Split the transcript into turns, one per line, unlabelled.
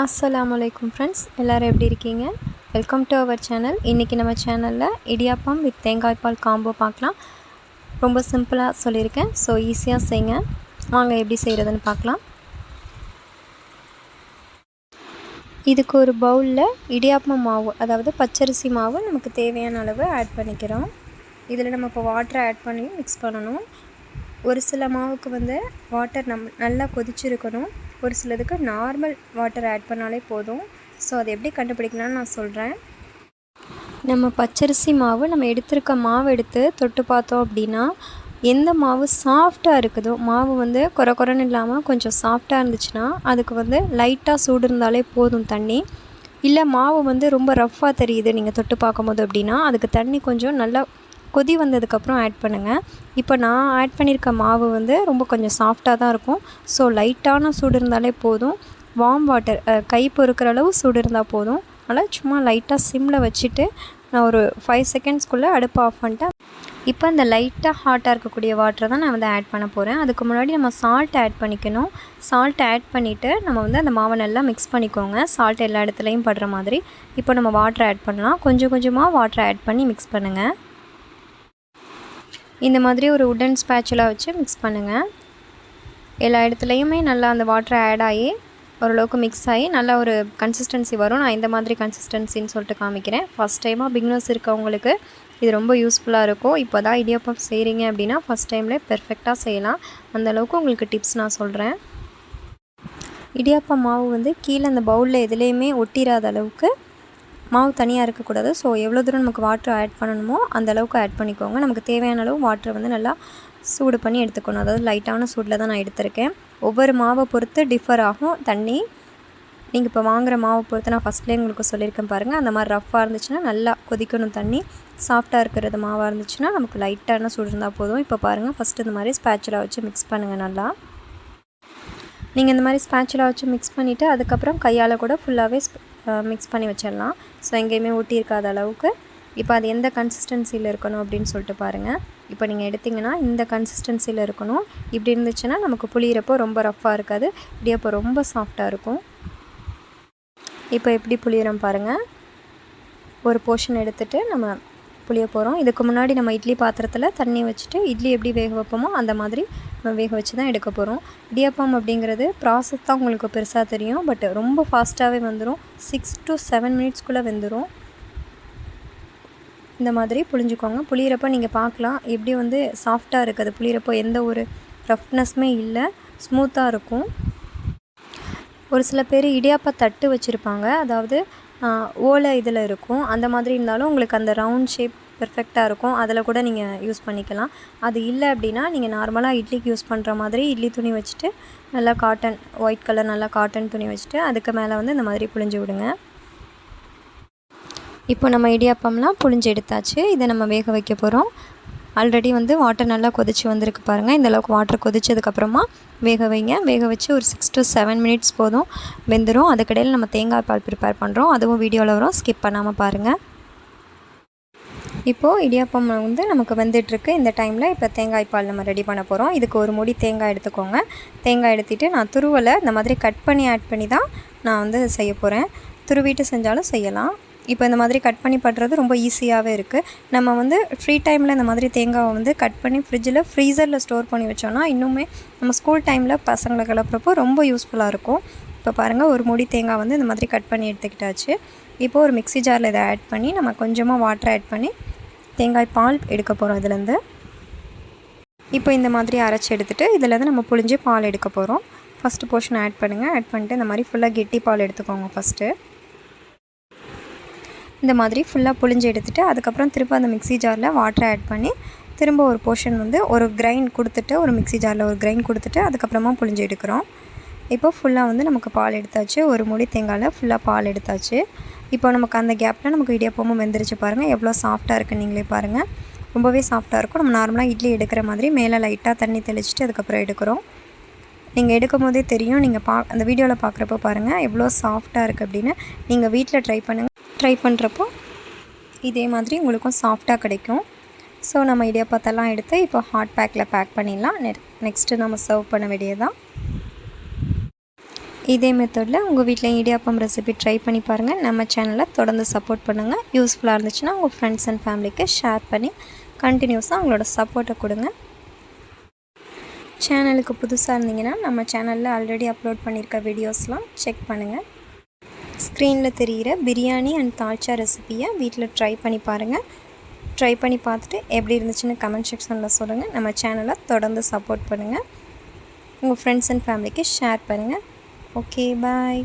அஸ்லாம் வலைக்கம் ஃப்ரெண்ட்ஸ் எல்லோரும் எப்படி இருக்கீங்க? வெல்கம் டு அவர் சேனல் இன்றைக்கி நம்ம சேனலில் இடியாப்பம் வித் தேங்காய் பால் காம்போ பார்க்கலாம். ரொம்ப சிம்பிளாக சொல்லியிருக்கேன். ஸோ ஈஸியாக செய்யுங்க வாங்க எப்படி செய்கிறதுன்னு பார்க்கலாம். இதுக்கு ஒரு பவுலில் இடியாப்பம் மாவு அதாவது பச்சரிசி மாவு நமக்கு தேவையான அளவு ஆட் பண்ணிக்கிறோம். இதில் நம்ம இப்போ வாட்டரை ஆட் பண்ணி மிக்ஸ் பண்ணணும். ஒரு சில மாவுக்கு வந்து வாட்டர் நம் நல்லா கொதிச்சிருக்கணும். ஒரு சிலதுக்கு நார்மல் வாட்டர் ஆட் பண்ணாலே போதும். ஸோ அதை எப்படி கண்டுபிடிக்கலாம்னு நான் சொல்கிறேன் நம்ம பச்சரிசி மாவு நம்ம எடுத்திருக்க மாவு எடுத்து தொட்டு பார்த்தோம் அப்படின்னா எந்த மாவு சாஃப்டாக இருக்குதோ மாவு வந்து குறை குறைன்னு இல்லாமல் கொஞ்சம் சாஃப்டாக இருந்துச்சுன்னா அதுக்கு வந்து லைட்டாக சூடு இருந்தாலே போதும் தண்ணி. இல்லை மாவு வந்து ரொம்ப ரஃப்பாக தெரியுது நீங்கள் தொட்டு பார்க்கும்போது அப்படின்னா அதுக்கு தண்ணி கொஞ்சம் நல்லா கொதி வந்ததுக்கப்புறம் ஆட் பண்ணுங்கள் இப்போ நான் ஆட் பண்ணியிருக்க மாவு வந்து ரொம்ப கொஞ்சம் சாஃப்டாக தான் இருக்கும். ஸோ லைட்டான சூடு இருந்தாலே போதும். வார்ம் வாட்டர் கை பொறுக்கிற அளவு சூடு இருந்தால் போதும். அதனால் சும்மா லைட்டாக சிம்மில் வச்சுட்டு நான் ஒரு ஃபைவ் செகண்ட்ஸ்க்குள்ளே அடுப்பு ஆஃப் பண்ணிட்டேன். இப்போ இந்த லைட்டாக ஹாட்டாக இருக்கக்கூடிய வாட்டரை தான் நான் வந்து ஆட் பண்ண போகிறேன் அதுக்கு முன்னாடி நம்ம சால்ட் ஆட் பண்ணிக்கணும். சால்ட் ஆட் பண்ணிவிட்டு நம்ம வந்து அந்த மாவை நல்லா மிக்ஸ் பண்ணிக்கோங்க. சால்ட் எல்லா இடத்துலையும் படுற மாதிரி. இப்போ நம்ம வாட்டர் ஆட் பண்ணலாம். கொஞ்சம் கொஞ்சமாக வாட்டர் ஆட் பண்ணி மிக்ஸ் பண்ணுங்கள் இந்த மாதிரி ஒரு உடன் ஸ்பேச்சுலாக வச்சு மிக்ஸ் பண்ணுங்கள் எல்லா இடத்துலையுமே நல்லா அந்த வாட்டர் ஆட் ஆகி ஓரளவுக்கு மிக்ஸ் ஆகி நல்லா ஒரு கன்சிஸ்டன்சி வரும். நான் இந்த மாதிரி கன்சிஸ்டன்சின்னு சொல்லிட்டு காமிக்கிறேன். ஃபஸ்ட் டைமாக பிக்னஸ் இருக்கவங்களுக்கு இது ரொம்ப யூஸ்ஃபுல்லாக இருக்கும். இப்போ தான் இடியப்பம் செய்கிறீங்க அப்படின்னா ஃபஸ்ட் டைம்லேயே பெர்ஃபெக்டாக செய்யலாம். அந்தளவுக்கு உங்களுக்கு டிப்ஸ் நான் சொல்கிறேன் இடியாப்பம் மாவு வந்து கீழே அந்த பவுலில் எதுலேயுமே ஒட்டிராத அளவுக்கு மாவு தனியாக இருக்கக்கூடாது. ஸோ எவ்வளோ தூரம் நமக்கு வாட்டர் ஆட் பண்ணணுமோ அந்த அளவுக்கு ஆட் பண்ணிக்கோங்க. நமக்கு தேவையான அளவு வாட்டரை வந்து நல்லா சூடு பண்ணி எடுத்துக்கணும். அதாவது லைட்டான சூடில் தான் நான் எடுத்திருக்கேன். ஒவ்வொரு மாவை பொறுத்து டிஃபர் ஆகும். தண்ணி நீங்கள் இப்போ வாங்குகிற மாவை பொறுத்து நான் ஃபஸ்ட்லேயே உங்களுக்கு சொல்லியிருக்கேன் பாருங்கள் அந்த மாதிரி ரஃப்பாக இருந்துச்சுன்னா நல்லா கொதிக்கணும் தண்ணி. சாஃப்டாக இருக்கிறது மாவாக இருந்துச்சுன்னா நமக்கு லைட்டான சூடு இருந்தால் போதும். இப்போ பாருங்கள் ஃபஸ்ட்டு இந்த மாதிரி ஸ்பேச்சுலாக வச்சு மிக்ஸ் பண்ணுங்கள் நல்லா. நீங்கள் இந்த மாதிரி ஸ்பேச்சுலாக வச்சு மிக்ஸ் பண்ணிவிட்டு அதுக்கப்புறம் கையால் கூட ஃபுல்லாகவே மிக்ஸ் பண்ணி வச்சிடலாம். ஸோ எங்கேயுமே ஒட்டியிருக்காத அளவுக்கு. இப்போ அது எந்த கன்சிஸ்டன்சியில் இருக்கணும் அப்படின்னு சொல்லிட்டு பாருங்கள் இப்போ நீங்கள் எடுத்திங்கன்னா இந்த கன்சிஸ்டன்சியில் இருக்கணும். இப்படி இருந்துச்சுன்னா நமக்கு புளியிறப்போ ரொம்ப ரஃப்பாக இருக்காது. இடியப்போ ரொம்ப சாஃப்டாக இருக்கும். இப்போ எப்படி புளியிறோம் பாருங்கள் ஒரு போர்ஷன் எடுத்துகிட்டு நம்ம புளிய போகிறோம். இதுக்கு முன்னாடி நம்ம இட்லி பாத்திரத்தில் தண்ணி வச்சுட்டு இட்லி எப்படி வேக வைப்போமோ அந்த மாதிரி நம்ம வேக வச்சு தான் எடுக்க போகிறோம். இடியாப்பம் அப்படிங்கிறது ப்ராசஸ் தான் உங்களுக்கு பெருசாக தெரியும். பட் ரொம்ப ஃபாஸ்ட்டாகவே வந்துடும் சிக்ஸ் டு செவன் மினிட்ஸ்க்குள்ளே வெந்துடும் இந்த மாதிரி புளிஞ்சுக்கோங்க. புளியிறப்போ நீங்கள் பார்க்கலாம். எப்படி வந்து சாஃப்டாக இருக்குது. புளியிறப்போ எந்த ஒரு ரஃப்னஸ்மே இல்லை. ஸ்மூத்தாக இருக்கும். ஒரு சில பேர் இடியாப்ப தட்டு வச்சுருப்பாங்க. அதாவது ஓலை இதில் இருக்கும். அந்த மாதிரி இருந்தாலும் உங்களுக்கு அந்த ரவுண்ட் ஷேப் பெர்ஃபெக்டாக இருக்கும். அதில் கூட நீங்கள் யூஸ் பண்ணிக்கலாம். அது இல்லை அப்படின்னா நீங்கள் நார்மலாக இட்லிக்கு யூஸ் பண்ணுற மாதிரி இட்லி துணி வச்சுட்டு நல்லா காட்டன் ஒயிட் கலர் நல்லா காட்டன் துணி வச்சுட்டு அதுக்கு மேலே வந்து இந்த மாதிரி புழிஞ்சு விடுங்க. இப்போ நம்ம இடியாப்பம்லாம் புழிஞ்சு எடுத்தாச்சு. இதை நம்ம வேக வைக்க போகிறோம் ஆல்ரெடி வந்து வாட்டர் நல்லா கொதிச்சு வந்திருக்கு பாருங்கள் இந்தளவுக்கு வாட்டர் கொதிச்சதுக்கப்புறமா வேக வைங்க. வேக வச்சு ஒரு சிக்ஸ் டு செவன் மினிட்ஸ் போதும் வெந்துடும் அதுக்கடையில் நம்ம தேங்காய் பால் ப்ரிப்பேர் பண்ணுறோம் அதுவும் வீடியோவில் வரும். ஸ்கிப் பண்ணாமல் பாருங்கள் இப்போது இடியாப்பம் வந்து நமக்கு வந்துட்டுருக்கு. இந்த டைமில் இப்போ தேங்காய் பால் நம்ம ரெடி பண்ண போகிறோம் இதுக்கு ஒரு முடி தேங்காய் எடுத்துக்கோங்க. தேங்காய் எடுத்துகிட்டு நான் துருவலை இந்த மாதிரி கட் பண்ணி ஆட் பண்ணி தான் நான் வந்து செய்ய போகிறேன் துருவிட்டு செஞ்சாலும் செய்யலாம். இப்போ இந்த மாதிரி கட் பண்ணி பண்ணுறது ரொம்ப ஈஸியாகவே இருக்குது நம்ம வந்து ஃப்ரீ டைமில் இந்த மாதிரி தேங்காவை வந்து கட் பண்ணி ஃப்ரிட்ஜில் ஃப்ரீசரில் ஸ்டோர் பண்ணி வச்சோன்னா இன்னுமே நம்ம ஸ்கூல் டைமில் பசங்களை கிளப்புறப்போ ரொம்ப யூஸ்ஃபுல்லாக இருக்கும். இப்போ பாருங்கள் ஒரு முடி தேங்காய் வந்து இந்த மாதிரி கட் பண்ணி எடுத்துக்கிட்டாச்சு. இப்போது ஒரு மிக்ஸி ஜாரில் இதை ஆட் பண்ணி நம்ம கொஞ்சமாக வாட்டர் ஆட் பண்ணி தேங்காய் பால் எடுக்க போகிறோம் இதுலேருந்து. இப்போ இந்த மாதிரி அரைச்சி எடுத்துகிட்டு இதுலேருந்து நம்ம புளிஞ்சு பால் எடுக்க போகிறோம் ஃபஸ்ட்டு போர்ஷன் ஆட் பண்ணுங்கள் ஆட் பண்ணிட்டு இந்த மாதிரி ஃபுல்லாக கெட்டி பால் எடுத்துக்கோங்க ஃபஸ்ட்டு இந்த மாதிரி ஃபுல்லாக புழிஞ்சு எடுத்துகிட்டு அதுக்கப்புறம் திரும்ப அந்த மிக்ஸி ஜாரில் வாட்டரை ஆட் பண்ணி திரும்ப ஒரு போர்ஷன் வந்து ஒரு கிரைண்ட் கொடுத்துட்டு ஒரு மிக்ஸி ஜாரில் ஒரு கிரைண்ட் கொடுத்துட்டு அதுக்கப்புறமா புழிஞ்சு எடுக்கிறோம். இப்போ ஃபுல்லாக வந்து நமக்கு பால் எடுத்தாச்சு. ஒரு முடி தேங்காயில் ஃபுல்லாக பால் எடுத்தாச்சு. இப்போ நமக்கு அந்த கேப்பில் நமக்கு இடியாப்பமும் வெந்துருச்சு பாருங்கள் எவ்வளோ சாஃப்டாக இருக்குது நீங்களே பாருங்கள் ரொம்பவே சாஃப்டாக இருக்கும். நம்ம நார்மலாக இட்லி எடுக்கிற மாதிரி மேலே லைட்டாக தண்ணி தெளிச்சிட்டு அதுக்கப்புறம் எடுக்கிறோம். நீங்கள் எடுக்கும் போதே தெரியும். நீங்கள் பா அந்த வீடியோவில் பார்க்குறப்ப பாருங்கள் எவ்வளோ சாஃப்டாக இருக்குது அப்படின்னு. நீங்கள் வீட்டில் ட்ரை பண்ணுங்கள் ட்ரை பண்ணுறப்போ இதே மாதிரி உங்களுக்கும் சாஃப்டாக கிடைக்கும். ஸோ நம்ம இடியாப்பத்தெல்லாம் எடுத்து இப்போ ஹாட் பேக்கில் பேக் பண்ணிடலாம். நெ நெக்ஸ்ட்டு நம்ம சர்வ் பண்ண வேண்டியதான் இதே மெத்தடில் உங்கள் வீட்டில் இடியாப்பம் ரெசிபி ட்ரை பண்ணி பாருங்கள் நம்ம சேனலை தொடர்ந்து சப்போர்ட் பண்ணுங்கள் யூஸ்ஃபுல்லாக இருந்துச்சுன்னா உங்கள் ஃப்ரெண்ட்ஸ் அண்ட் ஃபேமிலிக்கு ஷேர் பண்ணி கண்டினியூஸாக உங்களோட சப்போர்ட்டை கொடுங்க. சேனலுக்கு புதுசாக இருந்தீங்கன்னா நம்ம சேனலில் ஆல்ரெடி அப்லோட் பண்ணியிருக்க வீடியோஸ்லாம் செக் பண்ணுங்கள் ஸ்க்ரீனில் தெரிகிற பிரியாணி அண்ட் தால்ச்சா ரெசிப்பியை வீட்டில் ட்ரை பண்ணி பாருங்கள் ட்ரை பண்ணி பார்த்துட்டு எப்படி இருந்துச்சுன்னு கமெண்ட் செக்ஷனில் சொல்லுங்கள் நம்ம சேனலை தொடர்ந்து சப்போர்ட் பண்ணுங்கள் உங்கள் ஃப்ரெண்ட்ஸ் அண்ட் ஃபேமிலிக்கு ஷேர் பண்ணுங்கள் ஓகே பாய்